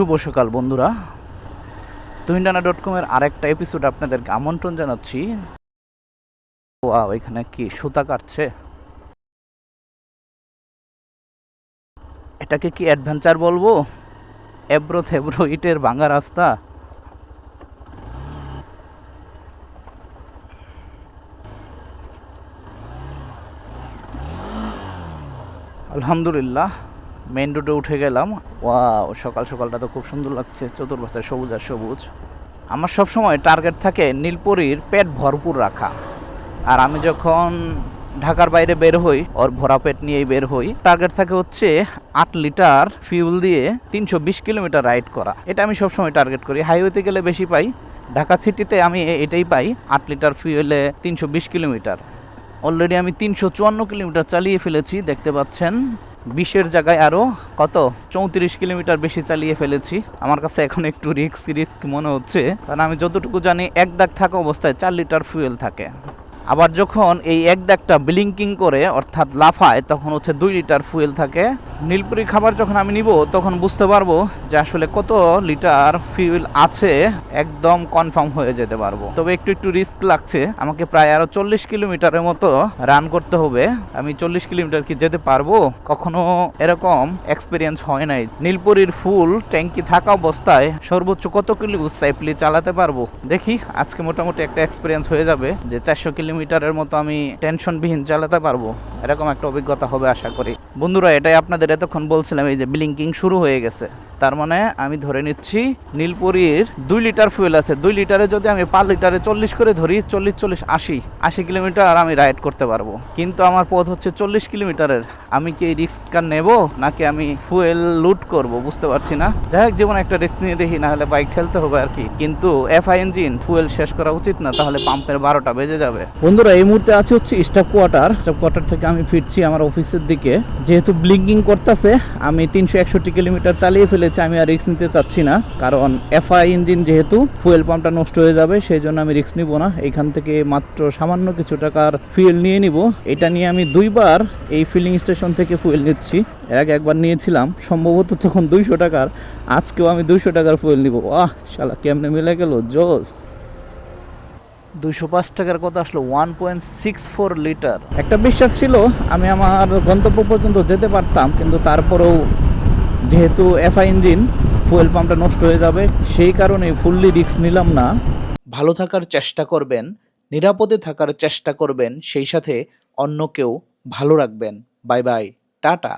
শুভ সকাল, বন্ধুরা। তুহিনডানা ডট কমের আরেকটা এপিসোড আপনাদেরকে আমন্ত্রণ জানাচ্ছি। এখানে কি সুতা কাটছে? এটাকে কি অ্যাডভেঞ্চার বলব? এব্রো থেব্রো ইটের ভাঙা রাস্তা? আলহামদুলিল্লাহ। মেন রোডে উঠে গেলাম। ওয়াও, সকাল সকালটা তো খুব সুন্দর লাগছে, চতুর্পাশে সবুজ আর সবুজ। আমার সব সময় টার্গেট থাকে নীলপরির পেট ভরপুর রাখা। আর আমি যখন ঢাকার বাইরে বের হই, ওর ভরা পেট নিয়েই বের হই টার্গেট থাকে হচ্ছে আট লিটার ফিউল দিয়ে তিনশো বিশ কিলোমিটার রাইড করা। এটা আমি সবসময় টার্গেট করি। হাইওয়েতে গেলে বেশি পাই। ঢাকা সিটিতে আমি এটাই পাই, আট লিটার ফিউলে তিনশো বিশ কিলোমিটার। অলরেডি আমি তিনশো চুয়ান্ন কিলোমিটার চালিয়ে ফেলেছি, দেখতে পাচ্ছেন। বিশের জায়গায় আরও কত? চৌত্রিশ কিলোমিটার বেশি চালিয়ে ফেলেছি। আমার কাছে এখন একটু রিস্ক রিস্ক মনে হচ্ছে। কারণ আমি যতটুকু জানি, এক দাগ থাকা অবস্থায় চার লিটার ফুয়েল থাকে। আবার যখন এই এক দাগটা ব্লিঙ্কিং করে, অর্থাৎ লাফায়, তখন হচ্ছে দুই লিটার ফুয়েল থাকে। নীলপুরি খাবার যখন আমি নিব, তখন বুঝতে পারব যে আসলে কত লিটার ফুয়েল আছে, একদম কনফার্ম হয়ে যেতে পারব। তবে একটু একটু রিস্ক লাগছে। আমাকে প্রায় আরও চল্লিশ কিলোমিটারের মতো রান করতে হবে। আমি চল্লিশ কিলোমিটার কি যেতে পারব? কখনো এরকম এক্সপিরিয়েন্স হয় নাই। নীলপুরির ফুল ট্যাঙ্কি থাকা অবস্থায় সর্বোচ্চ কত কিলো সেফলি চালাতে পারব? দেখি, আজকে মোটামুটি একটা এক্সপিরিয়েন্স হয়ে যাবে যে চারশো কিলোমিটারের মতো আমি টেনশনবিহীন চালাতে পারব। এরকম একটা অভিজ্ঞতা হবে আশা করি। বন্ধুরা, এটাই আপনাদের এতক্ষণ বলছিলাম, এই যে ব্লিঙ্কিং শুরু হয়ে গেছে। তার মানে আমি ধরে নিচ্ছি, নীলপুরীর দুই লিটার ফুয়েল আছে। দুই লিটারে যদি আমি পাঁচ লিটারে চল্লিশ করে ধরি, চল্লিশ চল্লিশ, আশি আশি কিলোমিটার আমি রাইড করতে পারব। কিন্তু আমার পথ হচ্ছে চল্লিশ কিলোমিটারের। আমি কি এই রিস্কটা নেব, নাকি আমি ফুয়েল লুট করব? বুঝতে পারছি না। যাই হোক যেমন একটা রিস্ক নিয়ে দেখি না হলে বাইক ঠেলতে হবে আর কি। কিন্তু এফআই ইঞ্জিন ফুয়েল শেষ করা উচিত না, তাহলে পাম্পের বারোটা বেজে যাবে। বন্ধুরা, এই মুহূর্তে আছি হচ্ছে স্টাফ কোয়ার্টার। স্টাফ কোয়ার্টার থেকে আমি ফিরছি আমার অফিসের দিকে। যেহেতু ব্লিঙ্কিং করতেছে, আমি তিনশো একষট্টি কিলোমিটার চালিয়ে ফেলেছি, আমি আর রিস্ক নিতে চাচ্ছি না। কারণ এফআই ইঞ্জিন যেহেতু ফুয়েল পাম্পটা নষ্ট হয়ে যাবে, সেই জন্য আমি রিস্ক নিব না। এখান থেকে মাত্র সামান্য কিছু টাকার ফুয়েল নিয়ে নিব। এটা নিয়ে আমি দুইবার এই ফিলিং স্টেশন থেকে ফুয়েল নিচ্ছি। এর আগে একবার নিয়েছিলাম, সম্ভবত তখন দুইশো টাকার, আজকেও আমি দুইশো টাকার ফুয়েল নিব। আহ, শালা, কেমনে মিলে গেল? জোস। দুইশো পাঁচ টাকার কথা আসলো one point six four litre একটা বিশ্বাস ছিল আমি আমার গন্তব্য পর্যন্ত যেতে পারতাম কিন্তু তারপরেও যেহেতু এফআই ইঞ্জিন ফুয়েল পাম্পটা নষ্ট হয়ে যাবে সেই কারণে ফুললি রিস্ক নিলাম না। ভালো থাকার চেষ্টা করবেন নিরাপদে থাকার চেষ্টা করবেন সেই সাথে অন্যকেও ভালো রাখবেন। Bye bye tata.